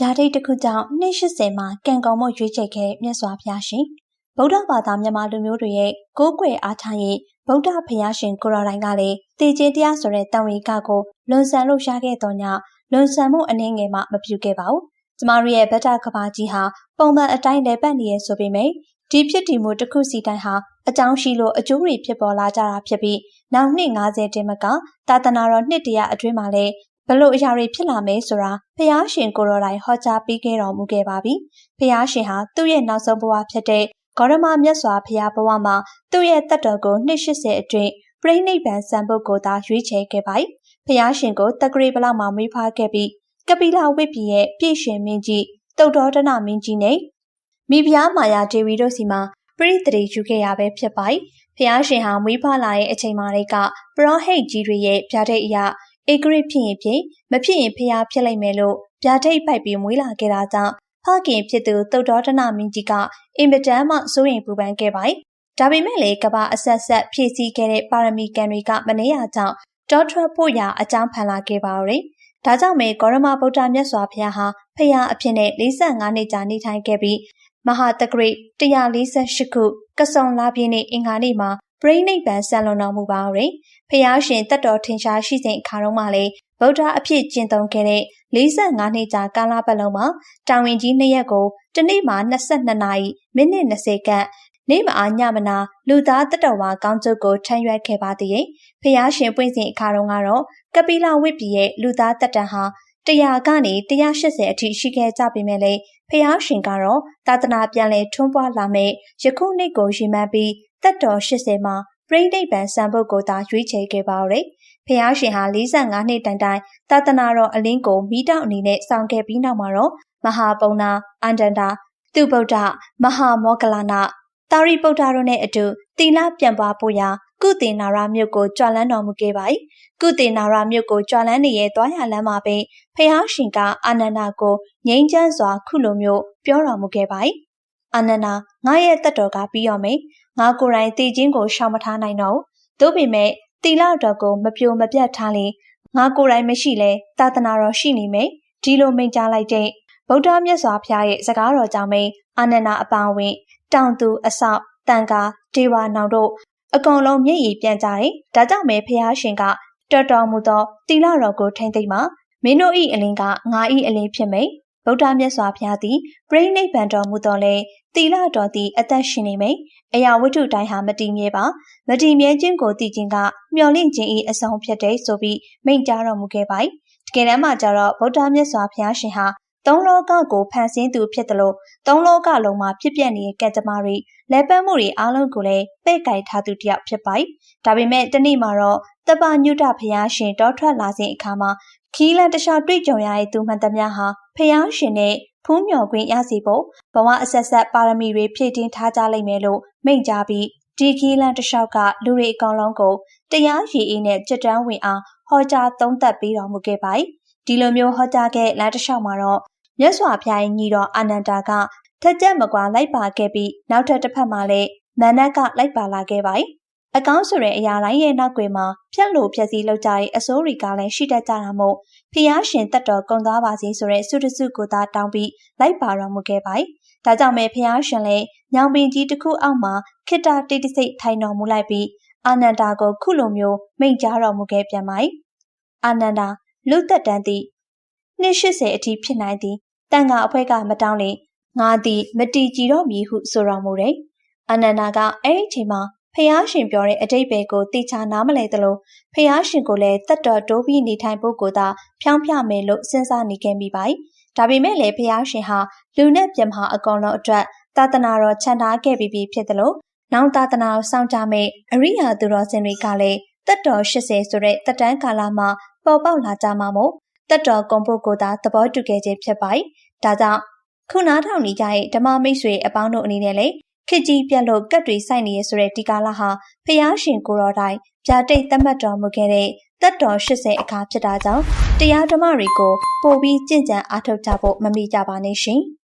ဓာတိတ်တစ်ခုကြောင့်နှစ်80မှာကံကောင်းမှုရွေးချယ်ခဲ့မြတ်စွာဘုရားရှင်ဗုဒ္ဓဘာသာမြန်မာလူမျိုးတွေရဲ့ကိုးကွယ်အားထားရင်ဗုဒ္ဓဘုရားရှင်ကိုရော်တိုင်းကလည်းတည်ခြင်းတရားဆိုတဲ့တန်ဝေကကိုလွန်ဆန်လို့ရခဲ့တော်ညလွန်ဆန်မှုအနည်းငယ်မှမပြုခဲ့ပါဘူးကျမတို့ရဲ့ဗတ္တကဘာကြီးဟာပုံမှန်အတိုင်းလည်းပတ်နေရဆိုပေမဲ့ဒီဖြစ်တည်မှုတစ်ခုစီတိုင်းဟာအကြောင်းရှိလို့အကျိုးတွေဖြစ်ပေါ်လာကြတာဖြစ်ပြီးနောက်နှစ်90တင်မကသာသနာတော်နှစ်တရာအတွင်းမှာလည်း ဘလို့အရာတွေဖြစ်လာမယ်ဆိုတာဖះရှင်ကိုရောတိုင်းဟောကြားပေးခဲ့တော်မူခဲ့ပါပြီ။ဖះရှင်ဟာသူ့ရဲ့နောက်ဆုံးဘဝဖြစ်တဲ့ဂေါရမမြတ်စွာဘုရားဘဝမှာသူ့ရဲ့တတ်တော်ကို280အတွင်းပြိဋိဘံစံပုတ်ကိုသာရွေးချယ်ခဲ့ပါ යි ။ဖះရှင်ကိုတက္ကရီဘလောက်မှာမွေးဖွားခဲ့ပြီးကပိလဝိပ္ပိရဲ့ပြည့်ရှင်မင်းကြီးတုတ်တော်ဒနမင်းကြီးနဲ့မိဖုရားမာယာဒေဝီတို့စီမှာပြိတ္တိယူခဲ့ရပဲဖြစ်ပါ යි ။ဖះရှင်ဟာမွေးဖွားလာတဲ့အချိန်မှလေးကပရောဟိတ်ကြီးတွေရဲ့ဗျာဒိတ်အရာ ဧကရစ်ဖြစ်ရင်ဖြစ်မဖြစ်ရင်ဖျားဖြစ်လိုက်မယ်လို့ဗျာဒိတ်ပိုက်ပြီးမွေးလာခဲ့တာကြောင့်ဖခင်ဖြစ်သူတုတ်တော်ဒနာမင်းကြီးကအင်မတန်မှစိုးရင်ပူပန်ခဲ့ပါ යි ဒါပေမဲ့လေကဘာအဆက်ဆက်ဖြည့်ဆည်းခဲ့တဲ့ပါရမီကံတွေကမနေရကြောင်းတောထွက်ဖို့ရာအကြောင်းဖန်လာခဲ့ပါရယ်ဒါကြောင့်မေဂေါရမဗုဒ္ဓမြတ်စွာဘုရားဟာဖခင်အဖြစ်နဲ့45နှစ်ကြာနေထိုင်ခဲ့ပြီးမဟာတဂရိ148ခုကဆုံလာပြည့်နေ့အင်္ဂါနေ့မှာ ပြိဋိဘံဆံလွန်တော်မူပါရယ်ဖျားရှင်တက်တော်ထင်ရှားရှိစဉ်အခါတုန်းကလည်းဗုဒ္ဓအဖြစ်ကျင့်သုံးခဲ့တဲ့45နှစ်ကြာကာလပတ်လုံးမှာတာဝန်ကြီးနှစ်ရက်ကိုတနေ့မှာ22နာရီမိနစ်20ခန့်နေ့မအားညမနာလူသားတတော်ဝါကောင်းကျုပ်ကိုထမ်းရွက်ခဲ့ပါသေးရဲ့ဖျားရှင်ပွင့်စဉ်အခါတုန်းကတော့ကပိလဝိပ္ပိရဲ့လူသားတက်တန်ဟာ100ကနေ180အထိရှိခဲ့ကြပေမဲ့လည်းဖျားရှင်ကတော့သာသနာပြန်လည်ထွန်းပွားလာမဲ့ယခုနှစ်ကိုရည်မှန်းပြီး တက်တော်80မှာပြိဋိဘံစံပုတ်ကိုသာရွေးချယ်ခဲ့ပါတော့။ဖះရှင်ဟာ45နှစ်တိုင်တိုင်သာသနာတော်အလင်းကိုမိတောက်အနေနဲ့ဆောင်ခဲ့ပြီးနောက်မှာတော့မဟာပုံနာအန္တန္တာသူဗုဒ္ဓမဟာမောကလနာတာရိပုတ္တတို့နဲ့အတူတိလပြန်ပွားဖို့ရာကုတေနာရမြို့ကိုကြွလန်းတော်မူခဲ့ပါ යි ကုတေနာရမြို့ကိုကြွလန်းနေရဲ့သွားရလမ်းမှာပဲဖះရှင်ကအာနန္ဒာကိုငြိမ်းချမ်းစွာခုလိုမျိုးပြောတော်မူခဲ့ပါ යි အာနန္ဒာငါရဲ့တက်တော်ကပြီးရောမယ် ငါကိုယ်တိုင်တည်ခြင်းကိုရှောင်မထားနိုင်တော့ဘူးတို့ပေမဲ့တီလာတော်ကိုမပြိုမပြတ်ထားရင်ငါကိုယ်တိုင်မရှိလဲသာသနာတော်ရှိနေမယ်ဒီလိုမိန့်ကြားလိုက်တဲ့ဗုဒ္ဓမြတ်စွာဘုရားရဲ့စကားတော်ကြောင့်ပဲအာနန္ဒာအပအဝင်တောင်သူအဆောက်တန်ကာဒေဝနောင်တို့အကုန်လုံးမျက်ရည်ပြန်ကြတယ်ဒါကြောင့်ပဲဘုရားရှင်ကတော်တော်မူသောတီလာတော်ကိုထိမ့်သိမ့်မှာမင်းတို့ဤအလင်းကငါဤအလင်းဖြစ်မိတ်ဗုဒ္ဓမြတ်စွာဘုရားသည်ပြိဋိဘံတော်မူတော်လဲတီလာတော်သည်အသက်ရှင်နေမိတ် အရာဝတ္ထုတိုင်းဟာမတည်မြဲပါမတည်မြဲခြင်းကိုသိခြင်းကမျော်လင့်ခြင်း၏အဆုံးဖြစ်တဲ့ဆိုပြီးမိန့်ကြားတော်မူခဲ့ပါ යි တကယ်တမ်းမှာကျတော့ဗုဒ္ဓမြတ်စွာဘုရားရှင်ဟာသုံးလောကကိုဖန်ဆင်းသူဖြစ်တယ်လို့သုံးလောကလုံးမှာဖြစ်ပျက်နေတဲ့ကံကြမ္မာတွေလက်ပတ်မှုတွေအားလုံးကိုလည်းပဲ့ကိုင်ထားသူတယောက်ဖြစ်ပါ යි ဒါပေမဲ့တနေ့မှာတော့တပညုတဘုရားရှင်တောထွက်လာစဉ်အခါမှာ ခီးလန်တခြားတွေ့ကြုံရတဲ့သူမှန်သမျှဟာဖះရှင်နဲ့ဖူးမြော်ခွင့်ရစီဖို့ဘဝအဆက်ဆက်ပါရမီတွေဖြည့်တင်းထားကြလိမ့်မယ်လို့မိန့်ကြားပြီးဒီခီးလန်တလျှောက်ကလူတွေအကောင်လုံးကိုတရားရည်အင်းနဲ့ကြက်တန်းဝင်အောင်ဟောကြားသုံးသပ်ပေးတော်မူခဲ့ပါ යි ဒီလိုမျိုးဟောကြားခဲ့လမ်းတစ်လျှောက်မှာတော့မြတ်စွာဘုရားညီတော်အာနန္ဒာကထက်ကြက်မကွာလိုက်ပါခဲ့ပြီးနောက်ထပ်တစ်ဖက်မှာလည်းမန္နကလိုက်ပါလာခဲ့ပါ යි အကောင်းဆိုတဲ့အရာတိုင်းရဲ့နောက်ွယ်မှာဖြက်လို့ဖြက်စီးလောက်ကြတဲ့အစိုးတွေကလည်းရှိတတ်ကြတာမို့ဖျားရှင်တက်တော်ကုံသွားပါစေဆိုတဲ့ဆုတစုကိုသာတောင်းပြီးလိုက်ပါတော်မူခဲ့ပါ යි ။ဒါကြောင့်ပဲဖျားရှင်လည်းညောင်ပင်ကြီးတစ်ခုအောက်မှာခိတ္တတိတ်တဆိတ်ထိုင်တော်မူလိုက်ပြီးအာနန္ဒာကိုခုလိုမျိုးမိန့်ကြားတော်မူခဲ့ပြန်ပါ යි ။အာနန္ဒာလူသက်တန်းသည့်နှစ်80အထိဖြစ်နိုင်သည်တန်ခါအဖွဲကမတောင်းလေငါသည်မတီကြည်တော့မည်ဟုဆိုတော်မူတယ်။အာနန္ဒာကအဲ့ဒီအချိန်မှာ ဖះရှင်ပြောတဲ့အတိတ်ပဲကိုတိချာနားမလဲသလိုဖះရှင်ကိုလည်းတတ်တော်တိုးပြီးနေထိုင်ဖို့ကိုသာဖြောင်းပြမယ်လို့စဉ်းစားနေခဲ့မိပါ යි ဒါပေမဲ့လည်းဖះရှင်ဟာလူနဲ့ပြမဟာအကောင်လုံးအတွက်သာသနာတော်ခြံထားခဲ့ပြီးဖြစ်သလိုနောင်သာသနာကိုစောင့်ကြမယ့်အရိယာသူတော်စင်တွေကလည်းတတ်တော်80ဆိုတဲ့တက်တန်းကာလမှာပေါ်ပေါက်လာကြမှာမို့တက်တော်ကုံဖို့ကိုသာသဘောတူခဲ့ခြင်းဖြစ်ပါ යි ဒါကြောင့်ခုနားထောင်နေကြတဲ့ဓမ္မမိတ်ဆွေအပေါင်းတို့အနေနဲ့လည်း ခစ်ကြီးပြက်လို့ကတ်တွေစိုက်နေရဆိုတဲ့ဒီကာလဟာဖျားရှင်ကိုတော်တိုင်ဗျာတိတ်သတ်မှတ်တော်မူခဲ့တဲ့တက်တော်80အခါဖြစ်တာကြောင့်တရားဓမ္မတွေကိုပို့ပြီးကြင်ကြံအားထုတ်ကြဖို့မမိကြပါနဲ့ရှင်။